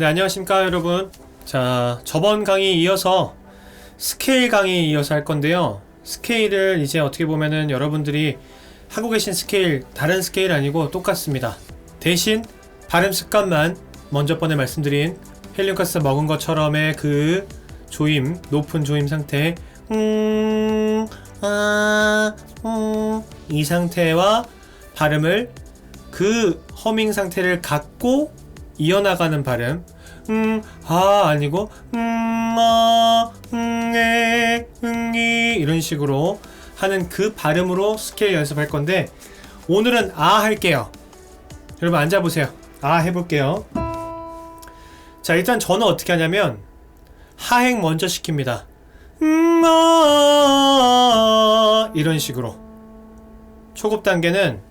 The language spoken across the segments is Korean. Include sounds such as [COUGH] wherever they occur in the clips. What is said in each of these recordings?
네, 안녕하십니까, 여러분. 자, 저번 강의 이어서 스케일 강의 이어서 할 건데요. 스케일을 이제 어떻게 보면은 여러분들이 하고 계신 스케일, 다른 스케일 아니고 똑같습니다. 대신 발음 습관만 먼저 번에 말씀드린 헬륨가스 먹은 것처럼의 그 조임, 높은 조임 상태, 음, 아, 음, 이 상태와 발음을 그 허밍 상태를 갖고 이어나가는 발음. 음, 아 아니고 음, 아, 음, 에, 음, 이 이런 식으로 하는 그 발음으로 스케일 연습할 건데 오늘은 아 할게요. 여러분 앉아보세요. 아 해볼게요. 자 일단 저는 어떻게 하냐면 하행 먼저 시킵니다. 음, 아, 이런 식으로. 초급 단계는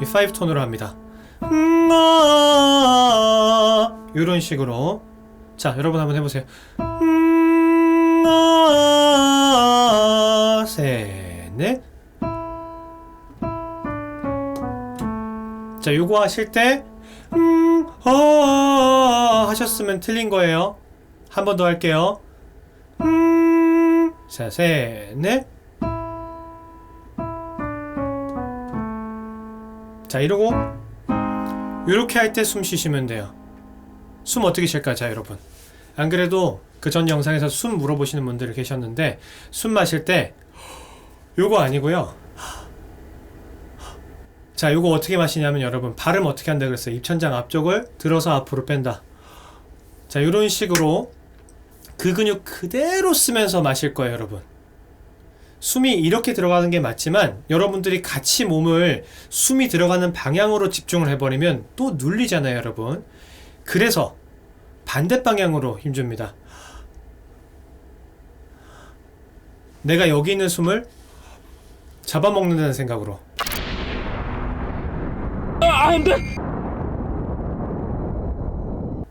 이 5톤으로 합니다. 음, 아, 이런 식으로. 자, 여러분 한번 해보세요. 음, 아, 셋, 넷. 자, 요거 하실 때, 음, 아, 하셨으면 틀린 거예요. 한 번 더 할게요. 음, 자, 셋, 넷. 자 이러고 이렇게 할 때 숨 쉬시면 돼요. 숨 어떻게 쉴까 자 여러분. 안 그래도 그 전 영상에서 숨 물어보시는 분들 계셨는데 숨 마실 때 요거 아니고요. 자 요거 어떻게 마시냐면 여러분 발음 어떻게 한다 그랬어요? 입천장 앞쪽을 들어서 앞으로 뺀다. 자 요런 식으로 그 근육 그대로 쓰면서 마실 거예요 여러분 숨이 이렇게 들어가는 게 맞지만 여러분들이 같이 몸을 숨이 들어가는 방향으로 집중을 해버리면 또 눌리잖아요, 여러분. 그래서 반대 방향으로 힘줍니다. 내가 여기 있는 숨을 잡아먹는다는 생각으로.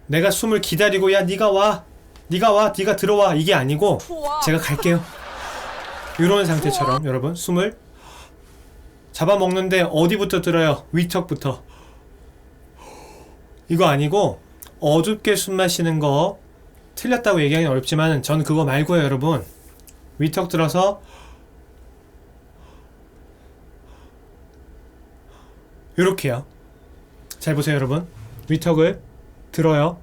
내가 숨을 기다리고 야 네가 와, 네가 와, 네가 들어와 이게 아니고 제가 갈게요. [LAUGHS] 이런 상태처럼 여러분 숨을 잡아먹는데 어디부터 들어요? 위턱부터. 이거 아니고 어둡게 숨 마시는 거 틀렸다고 얘기하기는 어렵지만 전 그거 말고요 여러분. 위턱 들어서 이렇게요. 잘 보세요 여러분. 위턱을 들어요.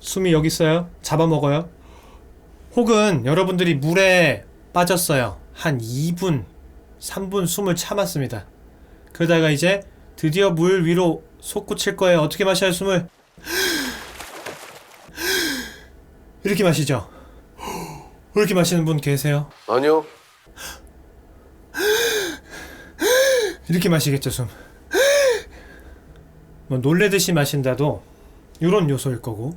숨이 여기 있어요. 잡아먹어요. 혹은 여러분들이 물에 빠졌어요. 한 2분, 3분 숨을 참았습니다. 그러다가 이제 드디어 물 위로 솟구칠 거예요. 어떻게 마셔요, 숨을? 이렇게 마시죠? 이렇게 마시는 분 계세요? 아니요. 이렇게 마시겠죠, 숨. 뭐 놀래듯이 마신다도 이런 요소일 거고.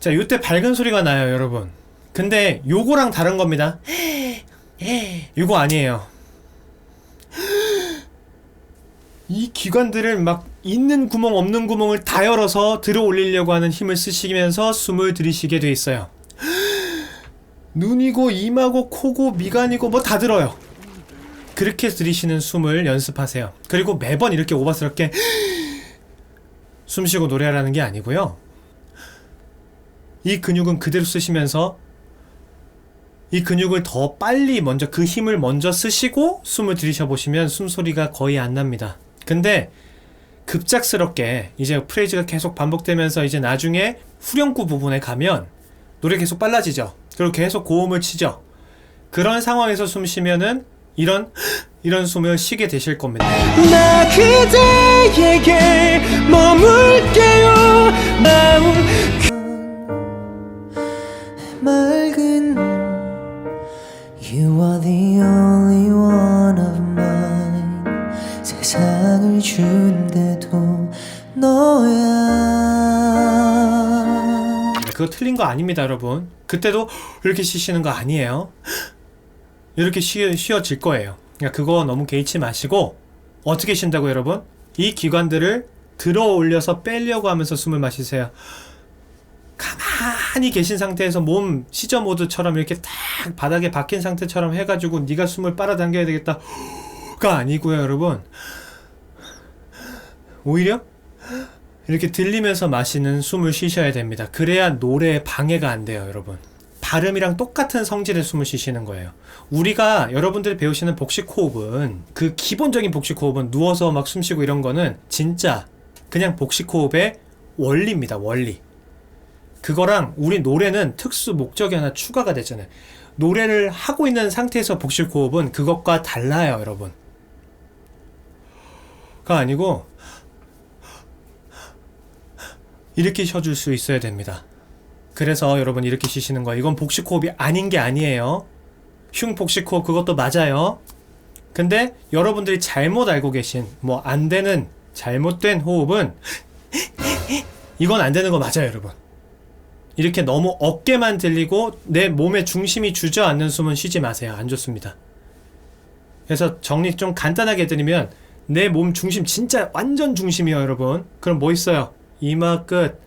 자, 요때 밝은 소리가 나요, 여러분. 근데 요거랑 다른 겁니다. 요거 아니에요. [GASPS] 이 기관들을 막 있는 구멍 없는 구멍을 다 열어서 들어 올리려고 하는 힘을 쓰시면서 숨을 들이쉬게 돼 있어요. [GASPS] 눈이고 이마고 코고 미간이고 뭐 다 들어요. 그렇게 들이쉬는 숨을 연습하세요. 그리고 매번 이렇게 오바스럽게 [GASPS] 숨 쉬고 노래하라는 게 아니고요. 이 근육은 그대로 쓰시면서 이 근육을 더 빨리 먼저 그 힘을 먼저 쓰시고 숨을 들이셔 보시면 숨소리가 거의 안 납니다. 근데 급작스럽게 이제 프레이즈가 계속 반복되면서 이제 나중에 후렴구 부분에 가면 노래 계속 빨라지죠. 그리고 계속 고음을 치죠. 그런 상황에서 숨 쉬면은 이런 이런 숨을 쉬게 되실 겁니다. 나 그대에게 머물게요 마음 그거 틀린 거 아닙니다, 여러분. 그때도 이렇게 쉬시는 거 아니에요. 이렇게 쉬, 쉬어질 거예요. 그러니까 그거 너무 개의치 마시고 어떻게 쉰다고 여러분? 이 기관들을 들어 올려서 빼려고 하면서 숨을 마시세요. 가만히 계신 상태에서 몸 시저 모드처럼 이렇게 딱 바닥에 박힌 상태처럼 해가지고 네가 숨을 빨아당겨야 되겠다가 아니고요, 여러분. 오히려 이렇게 들리면서 마시는 숨을 쉬셔야 됩니다. 그래야 노래에 방해가 안 돼요, 여러분. 발음이랑 똑같은 성질의 숨을 쉬시는 거예요. 우리가 여러분들이 배우시는 복식 호흡은 그 기본적인 복식 호흡은 누워서 막 숨 쉬고 이런 거는 진짜 그냥 복식 호흡의 원리입니다, 원리. 그거랑 우리 노래는 특수 목적이 하나 추가가 되잖아요. 노래를 하고 있는 상태에서 복식 호흡은 그것과 달라요, 여러분. 가 아니고 이렇게 쉬어줄 수 있어야 됩니다. 그래서 여러분 쉬시는 거예요. 이건 복식 호흡이 아닌 게 아니에요. 흉 복식 호흡 그것도 맞아요. 근데 여러분들이 잘못 알고 계신 뭐 안 되는 잘못된 호흡은 이건 안 되는 거 맞아요, 여러분. 이렇게 너무 어깨만 들리고 내 몸의 중심이 주저앉는 숨은 쉬지 마세요. 안 좋습니다. 그래서 정리 좀 간단하게 해드리면 내 몸 중심 진짜 완전 중심이에요, 여러분. 그럼 뭐 있어요? 이마 끝,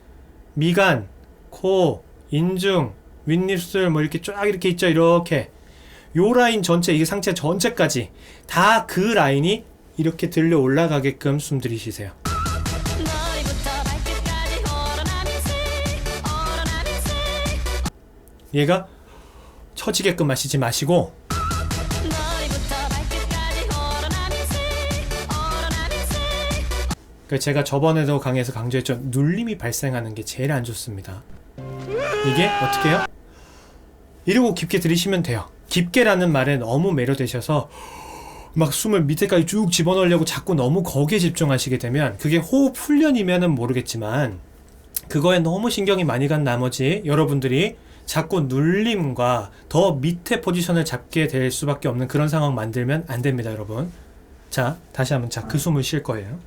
미간, 코, 인중, 윗입술 뭐 이렇게 쫙 이렇게 있죠. 이렇게 요 라인 전체 이게 상체 전체까지 다 그 라인이 이렇게 들려 올라가게끔 숨 들이쉬세요. 얘가 처지게끔 마시지 마시고 제가 저번에도 강의에서 강조했죠. 눌림이 발생하는 게 제일 안 좋습니다. 이게 어떻게 해요? 이러고 깊게 들이쉬면 돼요. 깊게라는 말에 너무 매료되셔서 막 숨을 밑에까지 쭉 집어넣으려고 자꾸 너무 거기에 집중하시게 되면 그게 호흡 훈련이면은 모르겠지만 그거에 너무 신경이 많이 간 나머지 여러분들이 자꾸 눌림과 더 밑에 포지션을 잡게 될 수밖에 없는 그런 상황 만들면 안 됩니다, 여러분. 자, 다시 한번 자, 그 숨을 쉴 거예요.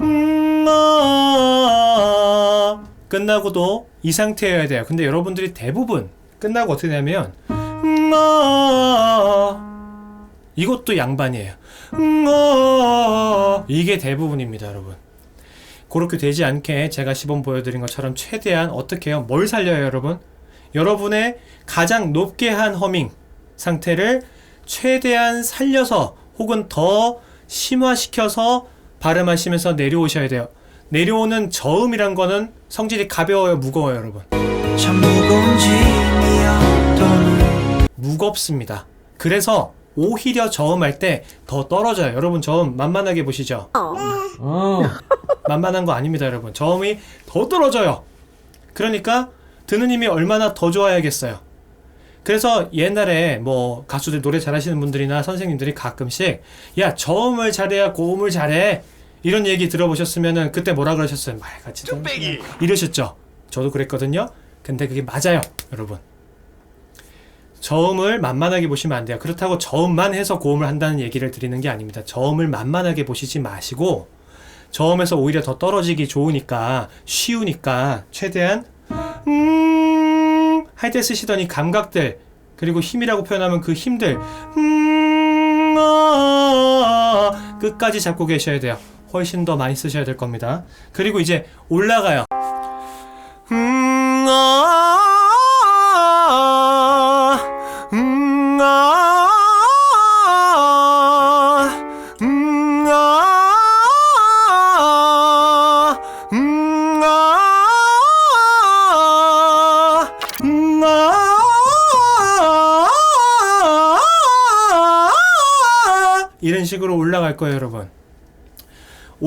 음, 아. 끝나고도 이 상태여야 돼요. 근데 여러분들이 대부분 끝나고 어떻게 되냐면 음, 아. 이것도 양반이에요. 음, 아. 이게 대부분입니다, 여러분. 그렇게 되지 않게 제가 시범 보여드린 것처럼 최대한 어떻게 해요? 뭘 살려요, 여러분? 여러분의 가장 높게 한 허밍 상태를 최대한 살려서 혹은 더 심화시켜서 발음하시면서 내려오셔야 돼요. 내려오는 저음이란 거는 성질이 가벼워요, 무거워요, 여러분? 참 무거운 짐이었던 무겁습니다. 그래서 오히려 저음할 때 더 떨어져요. 여러분 저음 만만하게 보시죠. [LAUGHS] 만만한 거 아닙니다, 여러분. 저음이 더 떨어져요. 그러니까 듣는 힘이 얼마나 더 좋아야겠어요. 그래서 옛날에 뭐 가수들 노래 잘하시는 분들이나 선생님들이 가끔씩 야 저음을 잘해야 고음을 잘해 이런 얘기 들어보셨으면은 그때 뭐라 그러셨어요? 말같이 뚝배기 이러셨죠. 저도 그랬거든요. 근데 그게 맞아요, 여러분. 저음을 만만하게 보시면 안 돼요. 그렇다고 저음만 해서 고음을 한다는 얘기를 드리는 게 아닙니다. 저음을 만만하게 보시지 마시고 저음에서 오히려 더 떨어지기 좋으니까 쉬우니까 최대한 음 할 때 쓰시던 이 감각들 그리고 힘이라고 표현하면 그 힘들 음 아, 끝까지 잡고 계셔야 돼요. 훨씬 더 많이 쓰셔야 될 겁니다. 그리고 이제 올라가요. 음, 아,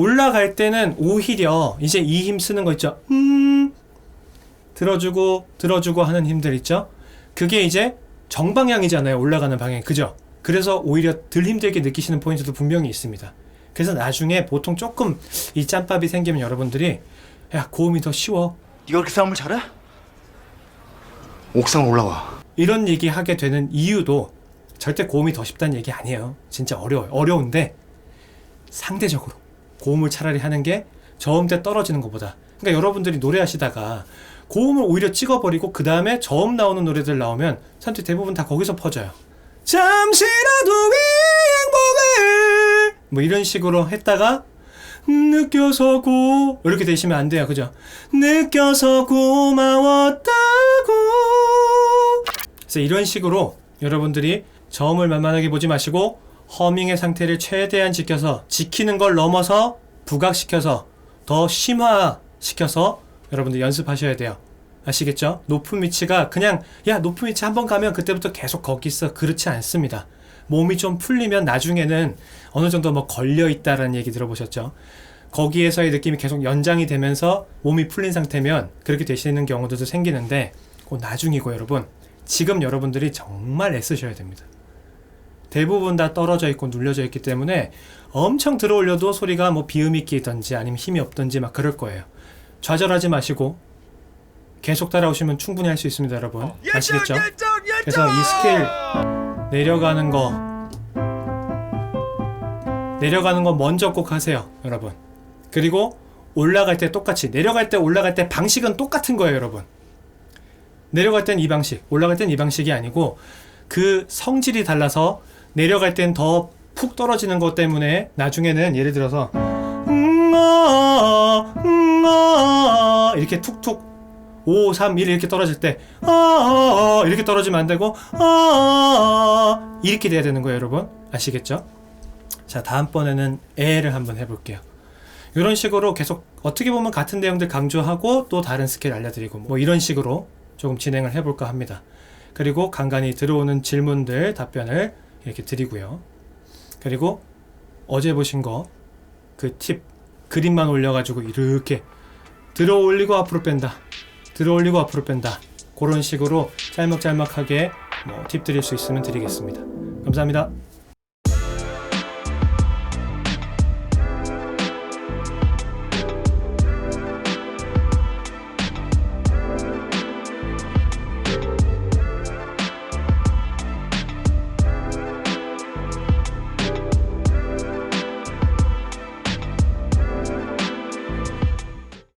올라갈 때는 오히려 이제 이 힘 쓰는 거 있죠. 음, 들어주고 들어주고 하는 힘들 있죠. 그게 이제 정방향이잖아요. 올라가는 방향. 그죠? 그래서 오히려 덜 힘들게 느끼시는 포인트도 분명히 있습니다. 그래서 나중에 보통 조금 이 짬밥이 생기면 여러분들이 야 고음이 더 쉬워 네가 그렇게 싸움을 잘해? 옥상 올라와. 이런 얘기 하게 되는 이유도 절대 고음이 더 쉽다는 얘기 아니에요. 진짜 어려워요. 어려운데 상대적으로 고음을 차라리 하는 게 저음 때 떨어지는 것보다. 그러니까 여러분들이 노래하시다가 고음을 오히려 찍어버리고 그 다음에 저음 나오는 노래들 나오면 사람들이 대부분 다 거기서 퍼져요. 잠시라도 이 행복을 뭐 이런 식으로 했다가 느껴서 고 이렇게 되시면 안 돼요 그죠 느껴서 고마웠다고 그래서 이런 식으로 여러분들이 저음을 만만하게 보지 마시고 허밍의 상태를 최대한 지켜서 지키는 걸 넘어서 부각시켜서 더 심화시켜서 여러분들 연습하셔야 돼요. 아시겠죠? 높은 위치가 그냥 야 높은 위치 한번 가면 그때부터 계속 거기 있어 그렇지 않습니다. 몸이 좀 풀리면 나중에는 어느 정도 뭐 걸려 있다라는 얘기 들어보셨죠? 거기에서의 느낌이 계속 연장이 되면서 몸이 풀린 상태면 그렇게 되시는 경우들도 생기는데 그건 나중이고 여러분 지금 여러분들이 정말 애쓰셔야 됩니다. 대부분 다 떨어져 있고 눌려져 있기 때문에 엄청 들어올려도 소리가 뭐 비음이 끼든지 아니면 힘이 없든지 막 그럴 거예요. 좌절하지 마시고 계속 따라오시면 충분히 할 수 있습니다, 여러분. 아시겠죠? 그래서 이 스케일 내려가는 거 내려가는 거 먼저 꼭 하세요, 여러분. 그리고 올라갈 때 똑같이 내려갈 때 올라갈 때 방식은 똑같은 거예요, 여러분. 내려갈 땐 이 방식, 올라갈 땐 이 방식이 아니고 그 성질이 달라서 내려갈 땐 더 푹 떨어지는 것 때문에 나중에는 예를 들어서 음, 아, 음, 아, 이렇게 툭툭 5, 3, 1 이렇게 떨어질 때 아, 이렇게 떨어지면 안 되고 아, 이렇게 돼야 되는 거예요, 여러분. 아시겠죠? 자, 다음번에는 에를 한번 해볼게요. 이런 식으로 계속 어떻게 보면 같은 내용들 강조하고 또 다른 스킬 알려드리고 뭐 이런 식으로 조금 진행을 해볼까 합니다. 그리고 간간히 들어오는 질문들 답변을 이렇게 드리고요. 그리고 어제 보신 거 그 팁 그림만 올려가지고 이렇게 들어 올리고 앞으로 뺀다. 들어 올리고 앞으로 뺀다. 그런 식으로 짤막짤막하게 뭐 팁 드릴 수 있으면 드리겠습니다. 감사합니다.